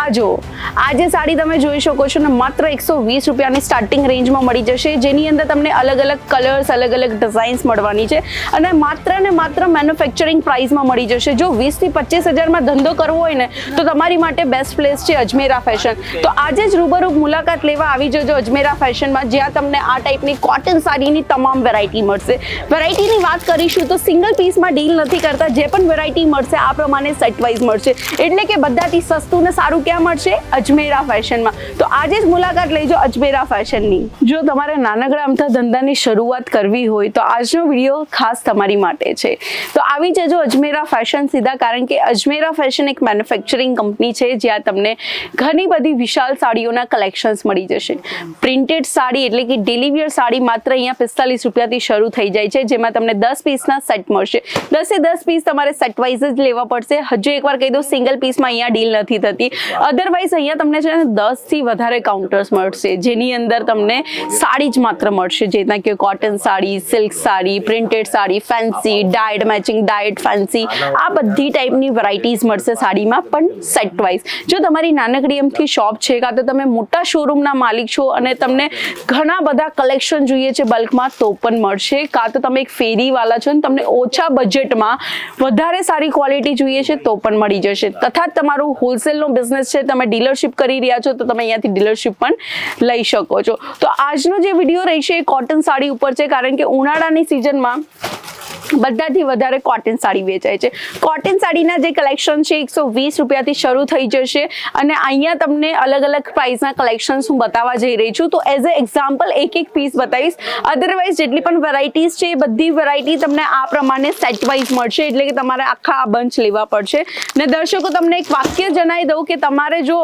આ જો આ જે સાડી તમે જોઈ શકો છો ને માત્ર એકસો વીસ રૂપિયાની સ્ટાર્ટિંગ રેન્જમાં મળી જશે. જેની અંદર તમને અલગ અલગ કલર્સ અલગ અલગ ડિઝાઇન્સ મળવાની છે અને માત્ર ને માત્ર મેન્યુફેક્ચરિંગ પ્રાઇસમાં મળી જશે. જો વીસથી પચીસ હજારમાં ધંધો કરવો હોય ને, તો તમારી માટે બેસ્ટ પ્લેસ છે અજમેરા ફેશન તો આજે જ રૂબરૂ મુલાકાત લેવા આવી જજો અજમેરા ફેશનમાં જ્યાં તમને આ ટાઈપની કોટન સાડીની તમામ વેરાયટી મળશે. વેરાયટીની વાત કરીશું તો સિંગલ પીસમાં ડીલ નથી કરતા. જે પણ વેરાયટી મળશે, આ પ્રમાણે સેટ વાઇઝ મળશે. એટલે કે બધાથી સસ્તું ને સારું ક્યાં મળશે? અજમેરા ફેશનમાં. તો આજે જ મુલાકાત લેજો અજમેરા ફેશનની. જો તમારે નાનકડા અમથા ધંધાની શરૂઆત કરવી હોય, તો આજનો વીડિયો ખાસ તમારી માટે છે. તો આવી જજો અજમેરા ફેશન સીધા, કારણ કે અજમેરા ફેશન એક મેન્યુફેક્ચરિંગ કંપની છે, જ્યાં તમને ઘણી બધી વિશાળ સાડીઓના કલેક્શન્સ મળી જશે. પ્રિન્ટેડ સાડી એટલે કે ડેલી સાડી માત્ર અહીંયા પિસ્તાલીસ રૂપિયાથી શરૂ થઈ જાય છે, જેમાં તમને દસ પીસના સેટ મળશે. દસે દસ પીસ તમારે સેટ જ લેવા પડશે. હજુ એકવાર કહી દઉં સિંગલ પીસમાં અહીંયા ડીલ નથી થતી. અધરવાઇઝ અહીંયા તમને છે ને દસથી વધારે કાઉન્ટર્સ મળશે. જેની અંદર તમને સાડી જ માત્ર મળશે. જેના કે cotton sari silk sari printed sari fancy dyed matching dyed fancy આ બધી ટાઈપની વેરાયટીઝ મળશે સાડીમાં, પણ સેટ વાઇઝ જો તમારી નાનકડી એમથી શોપ છે કાં તો તમે મોટા શોરૂમના માલિક છો અને તમને ઘણા બધા કલેક્શન જોઈએ છે બલ્કમાં તો પણ મળશે. કાં તો તમે એક ફેરીવાલા છો ને તમને ઓછા બજેટમાં વધારે સારી ક્વોલિટી જોઈએ છે, તો પણ મળી જશે. તથા તમારું હોલસેલનો બિઝનેસ છે, તમે ડીલરશિપ કરી રહ્યા છો, તો તમે અહીંયાથી ડીલરશીપ પણ લઈ શકો છો. તો આજનો જે વીડિયો રહેશે એ કોટન સાડી ઉપર છે, કારણ કે ઉનાળાની સિઝનમાં બધાથી વધારે કોટન સાડી વેચાય છે. કોટન સાડીના જે કલેક્શન છે, એકસો વીસ રૂપિયાથી શરૂ થઈ જશે અને અહીંયા તમને અલગ અલગ પ્રાઇસના કલેક્શન્સ હું બતાવવા જઈ રહી છું. તો એઝ અ એક્ઝામ્પલ એક એક પીસ બતાવીશ. અધરવાઇઝ જેટલી પણ વેરાયટીઝ છે, એ બધી વેરાયટી તમને આ પ્રમાણે સેટ વાઇઝ મળશે. એટલે કે તમારે આખા આ બંચ લેવા પડશે. ને દર્શકો, તમને એક વાક્ય જણાવી દઉં કે તમારે જો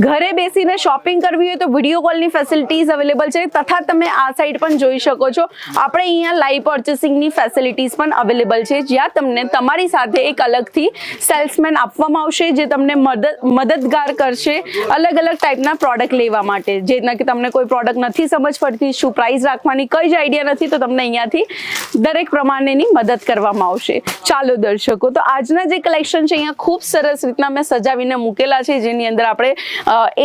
ઘરે બેસીને શોપિંગ કરવી હોય તો વીડિયો કોલની ફેસિલિટીઝ અવેલેબલ છે. તથા તમે આ સાઈડ પણ જોઈ શકો છો. આપણે અહીંયા લાઈવ પર્ચેસિંગની ફેસિલિટીઝ પણ અવેલેબલ છે. જ્યાં તમને તમારી સાથે એક અલગથી સેલ્સમેન આપવામાં આવશે, જે તમને મદદ, મદદગાર કરશે અલગ અલગ ટાઈપના પ્રોડક્ટ લેવા માટે. જેના કે તમને કોઈ પ્રોડક્ટ નથી સમજ પડતી, શું પ્રાઇસ રાખવાની કઈ જ આઈડિયા નથી, તો તમને અહીંયાથી દરેક પ્રમાણેની મદદ કરવામાં આવશે. ચાલો દર્શકો, તો આજના જે કલેક્શન છે, અહીંયા ખૂબ સરસ રીતના મેં સજાવીને મૂકેલા છે. જેની અંદર આપણે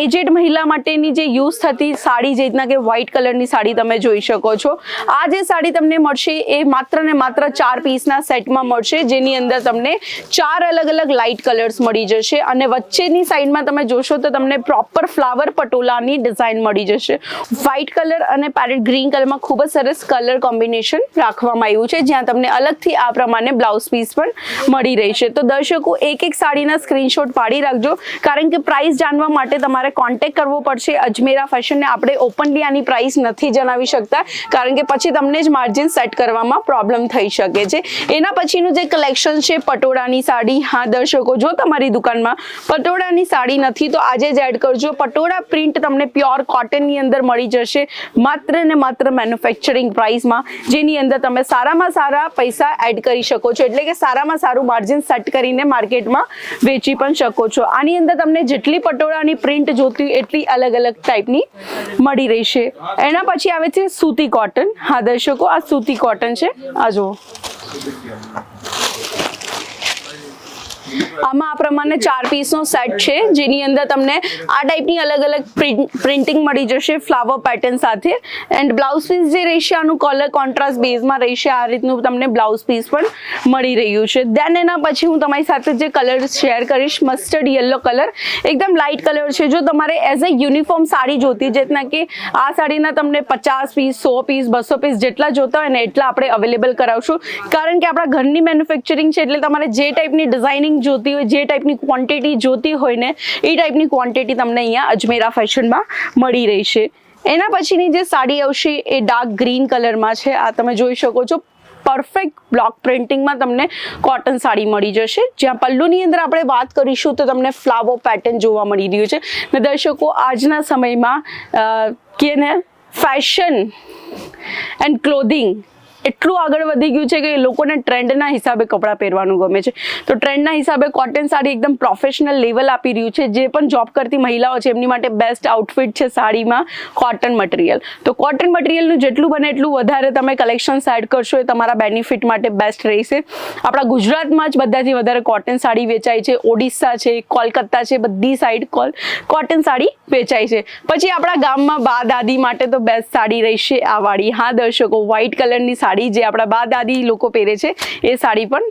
એજેડ મહિલા માટેની જે યુઝ થતી સાડી, જે રીતના કે વ્હાઇટ કલરની સાડી તમે જોઈ શકો છો. આ જે સાડી તમને મળશે, એ માત્ર ને માત્ર ચાર પીસના સેટમાં મળશે, જેની અંદર તમને ચાર અલગ અલગ લાઇટ કલર્સ મળી જશે અને વચ્ચેની સાઈડમાં તમે જોશો તો તમને પ્રોપર ફ્લાવર પટોલાની ડિઝાઇન મળી જશે. વ્હાઇટ કલર અને પેરેટ ગ્રીન કલરમાં ખૂબ જ સરસ કલર કોમ્બિનેશન રાખવામાં આવ્યું છે, જ્યાં તમને અલગથી આ પ્રમાણે બ્લાઉઝ પીસ પણ મળી રહેશે. તો દર્શકો, એક એક સાડીના સ્ક્રીનશોટ પાડી રાખજો, કારણ કે પ્રાઇસ જાણવા માટે તમારે કોન્ટેક્ટ કરવો પડશે. અજમેરા ફેશનને આપણે ઓપનલી આની પ્રાઇસ નથી જણાવી શકતા, કારણ કે પછી તમને જ માર્જિન સેટ કરવામાં પ્રોબ્લેમ થઈ શકે. છે. એના પછીનું જે કલેક્શન છે પટોળાની સાડી, હા દર્શકો, જો તમારી દુકાનમાં પટોળાની સાડી નથી, તો આજે જ એડ કરજો. પટોળા પ્રિન્ટ તમને પ્યોર કોટનની અંદર મળી જશે. માત્ર ને માત્ર મેન્યુફેક્ચરિંગ પ્રાઇસમાં જેની અંદર તમે સારામાં સારા પૈસા એડ કરી શકો છો. એટલે કે સારામાં સારું માર્જિન સેટ કરીને માર્કેટમાં વેચી પણ શકો છો. આની અંદર તમને જેટલી પટોળાની પ્રિન્ટ જોતી એટલી અલગ અલગ ટાઈપની મળી રહેશે. એના પછી આવે છે સૂતી કોટન હા દર્શકો, આ સૂતી કોટન છે. આ જુઓ. Tudo aqui, ó. આમાં આ પ્રમાણે ચાર પીસનો સેટ છે, જેની અંદર તમને આ ટાઈપની અલગ અલગ પ્રિન્ટિંગ મળી જશે ફ્લાવર પેટર્ન સાથે. એન્ડ બ્લાઉઝ પીસ જે રહેશે, આનું કલર કોન્ટ્રાસ્ટ બેઝમાં રહેશે. આ રીતનું તમને બ્લાઉઝ પીસ પણ મળી રહ્યું છે. દેન એના પછી હું તમારી સાથે જે કલર શેર કરીશ મસ્ટર્ડ યલો કલર એકદમ લાઇટ કલર છે. જો તમારે એઝ અ યુનિફોર્મ સાડી જોતી જેટના કે આ સાડીના તમને પચાસ પીસ સો પીસ બસો પીસ જેટલા જોતા હોય ને, એટલા આપણે અવેલેબલ કરાવશું. કારણ કે આપણા ઘરની મેન્યુફેક્ચરિંગ છે, એટલે તમારે જે ટાઈપની ડિઝાઇનિંગ જોતી હોય, જે ટાઈપની ક્વોન્ટિટી જોતી હોય ને, એ ટાઈપની ક્વોન્ટિટી તમને અહીંયા અજમેરા ફેશનમાં મળી રહેશે એના પછીની જે સાડી આવશે, એ ડાર્ક ગ્રીન કલરમાં છે. આ તમે જોઈ શકો છો પરફેક્ટ બ્લોક પ્રિન્ટિંગમાં તમને કોટન સાડી મળી જશે. જ્યાં પલ્લુની અંદર આપણે વાત કરીશું તો તમને ફ્લાવર પેટર્ન જોવા મળી રહ્યું છે. ને દર્શકો, આજના સમયમાં કે ને ફેશન એન્ડ ક્લોધિંગ એટલું આગળ વધી ગયું છે કે એ લોકોને ટ્રેન્ડના હિસાબે કપડાં પહેરવાનું ગમે છે. તો ટ્રેન્ડના હિસાબે કોટન સાડી એકદમ પ્રોફેશનલ લેવલ આપી રહ્યું છે. જે પણ જોબ કરતી મહિલાઓ છે, એમની માટે બેસ્ટ આઉટફિટ છે સાડીમાં કોટન મટીરિયલ તો કોટન મટીરિયલનું જેટલું બને એટલું વધારે તમે કલેક્શન એડ કરશો એ તમારા બેનિફિટ માટે બેસ્ટ રહેશે. આપણા ગુજરાતમાં જ બધાથી વધારે કોટન સાડી વેચાય છે. ઓડિશા છે, કોલકાતા છે, બધી સાઈડ કોલ કોટન સાડી વેચાય છે. પછી આપણા ગામમાં બા દાદી માટે તો બેસ્ટ સાડી રહેશે આ વાળી. હા દર્શકો વ્હાઇટ કલરની સાડી જે આપણા બા દાદી લોકો પહેરે છે, એ સાડી પણ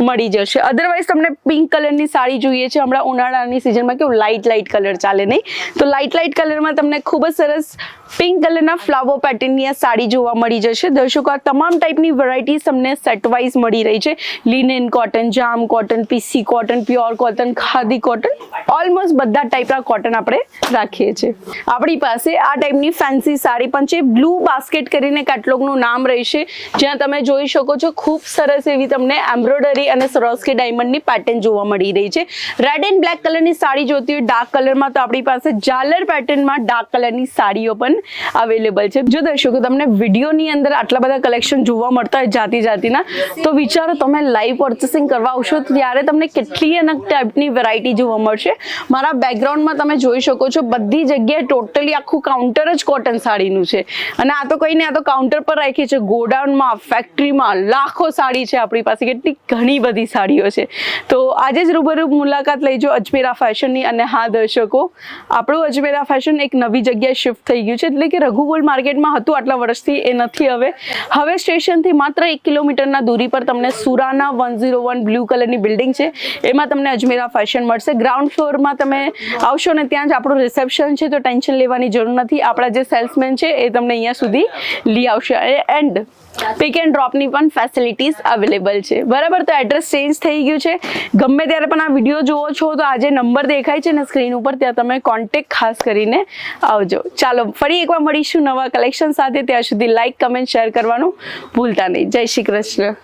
મળી જશે. અધરવાઇઝ તમને પિંક કલરની સાડી જોઈએ છે. હમણાં ઉનાળાની સિઝનમાં કેવું લાઇટ લાઇટ કલર ચાલે નહીં. તો લાઇટ લાઇટ કલરમાં તમને ખૂબ જ સરસ પિંક કલરના ફ્લાવર પેટર્નની આ સાડી જોવા મળી જશે. દર્શકો, આ તમામ ટાઈપની વેરાયટીઝ તમને સેટ વાઇઝ મળી રહી છે. Linen cotton jam cotton PC cotton pure cotton khadi cotton almost બધા ટાઈપના કોટન આપણે રાખીએ છીએ. આપણી પાસે આ ટાઈપની ફેન્સી સાડી પણ છે. બ્લુ બાસ્કેટ કરીને કેટલોગનું નામ રહેશે. જ્યાં તમે જોઈ શકો છો, ખૂબ સરસ એવી તમને એમ્બ્રોઇડરી અને સરોસ્કી ડાયમંડની પેટર્ન જોવા મળી રહી છે. રેડ એન્ડ બ્લેક કલરની સાડી જોતી હોય ડાર્ક કલરમાં તો આપણી પાસે ઝાલર પેટર્નમાં ડાર્ક કલરની સાડીઓ પણ અવેલેબલ છે. જો દર્શકો, તમને વિડીયોની અંદર આટલા બધા કલેક્શન જોવા મળતા હોય જાતિ જાતિના તો વિચારો તમે લાઈવ પર્ચેસિંગ કરવા આવશો, ત્યારે તમને કેટલી અલગ ટાઈપની વેરાયટી જોવા મળશે. મારા બેકગ્રાઉન્ડમાં તમે જોઈ શકો છો, બધી જગ્યાએ ટોટલી આખું કાઉન્ટર જ કોટન સાડીનું છે. અને આ તો કંઈ નહીં, આ તો કાઉન્ટર પર રાખી છે ગોડાઉનમાં ફેક્ટરીમાં લાખો સાડી છે આપણી પાસે, કેટલી ઘણી બધી સાડીઓ છે. તો આજે જ રૂબરૂ મુલાકાત લઈજો અજમેરા ફેશનની અને હા, દર્શકો, આપણું અજમેરા ફેશન એક નવી જગ્યાએ શિફ્ટ થઈ ગયું છે. એટલે કે રઘુકુલ માર્કેટમાં હતું આટલા વર્ષથી, એ નથી હવે. હવે સ્ટેશનથી માત્ર એક કિલોમીટરના દૂરી પર તમને Surana one zero one blue કલરની બિલ્ડિંગ છે. એમાં તમને અજમેરા ફેશન મળશે. ગ્રાઉન્ડ ફ્લોરમાં તમે આવશો ને ત્યાં જ આપણું રિસેપ્શન છે, તો ટેન્શન લેવાની જરૂર નથી. આપણા જે સેલ્સમેન છે, એ તમને અહીંયા સુધી લઈ આવશે. એન્ડ પિક એન્ડ ડ્રોપની પણ ફેસિલિટીઝ અવેલેબલ છે. બરાબર, તો એડ્રેસ ચેન્જ થઈ ગયું છે. ગમે ત્યારે પણ આ વીડિયો જુઓ છો, તો આજે નંબર દેખાય છે ને સ્ક્રીન ઉપર, ત્યાં તમે કોન્ટેક ખાસ કરીને આવજો. ચાલો, ફરી એકવાર મળીશું નવા કલેક્શન સાથે. ત્યાં સુધી લાઇક કમેન્ટ શેર કરવાનું ભૂલતા નહીં. જય શ્રી કૃષ્ણ.